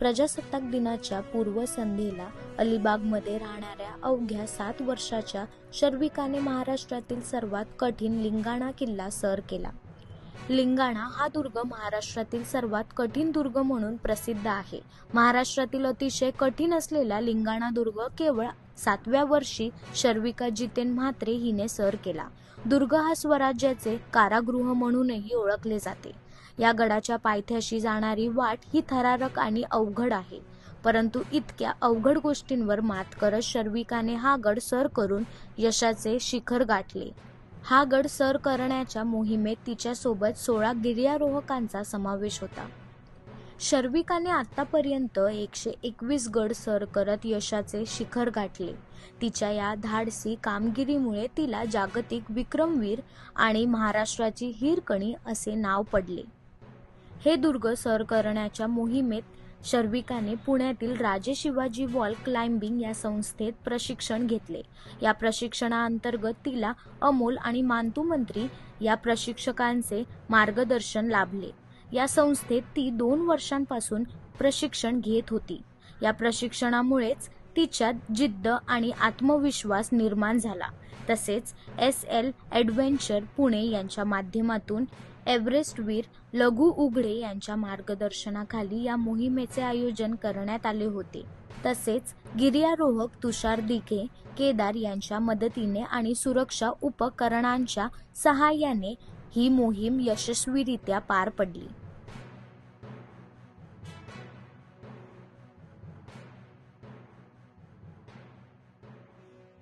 प्रजासत्ताक दिनाच्या पूर्वसंध्येला अलिबागमध्ये राहणाऱ्या अवघ्या सात वर्षाच्या शर्विकाने महाराष्ट्रातील सर्वात कठीण लिंगाणा किल्ला सर केला. लिंगाणा हा दुर्ग महाराष्ट्रातील सर्वात कठीण दुर्ग म्हणून प्रसिद्ध आहे. महाराष्ट्रातील अतिशय कठीण असलेला लिंगाणा दुर्ग केवळ सातव्या वर्षी शर्विका जितेन म्हात्रे हिने सर केला. दुर्ग हा स्वराज्याचे कारागृह म्हणूनही ओळखले जाते. या गडाच्या पायथ्याशी जाणारी वाट ही थरारक आणि अवघड आहे. परंतु इतक्या अवघड गोष्टींवर मात करत शर्विकाने हा गड सर करून यशाचे शिखर गाठले. हा गड सर करण्याच्या मोहिमेत तिच्यासोबत सोळा गिर्यारोहकांचा समावेश होता. शर्विकाने आतापर्यंत एकशे एकवीस गड सर करत यशाचे शिखर गाठले. तिच्या या धाडसी कामगिरीमुळे तिला जागतिक विक्रमवीर आणि महाराष्ट्राची हिरकणी असे नाव पडले. हे दुर्ग सर करण्याच्या मोहिमेत शर्विकाने पुण्यातील राजे शिवाजी वॉल क्लाइम्बिंग या संस्थेत प्रशिक्षण घेतले. या प्रशिक्षणाअंतर्गत तिला अमोल आणि मानतू मंत्री या प्रशिक्षकांचे मार्गदर्शन लाभले. या संस्थेत ती दोन वर्षांपासून प्रशिक्षण घेत होती. या प्रशिक्षणामुळेच तिच्यात जिद्द आणि आत्मविश्वास निर्माण झाला. तसेच एस एल ॲडव्हेंचर पुणे यांच्या माध्यमातून एव्हरेस्टवीर लघु उघडे यांच्या मार्गदर्शनाखाली या मोहिमेचे आयोजन करण्यात आले होते. तसेच गिर्यारोहक तुषार दिघे केदार यांच्या मदतीने आणि सुरक्षा उपकरणांच्या सहाय्याने ही मोहीम यशस्वीरित्या पार पडली.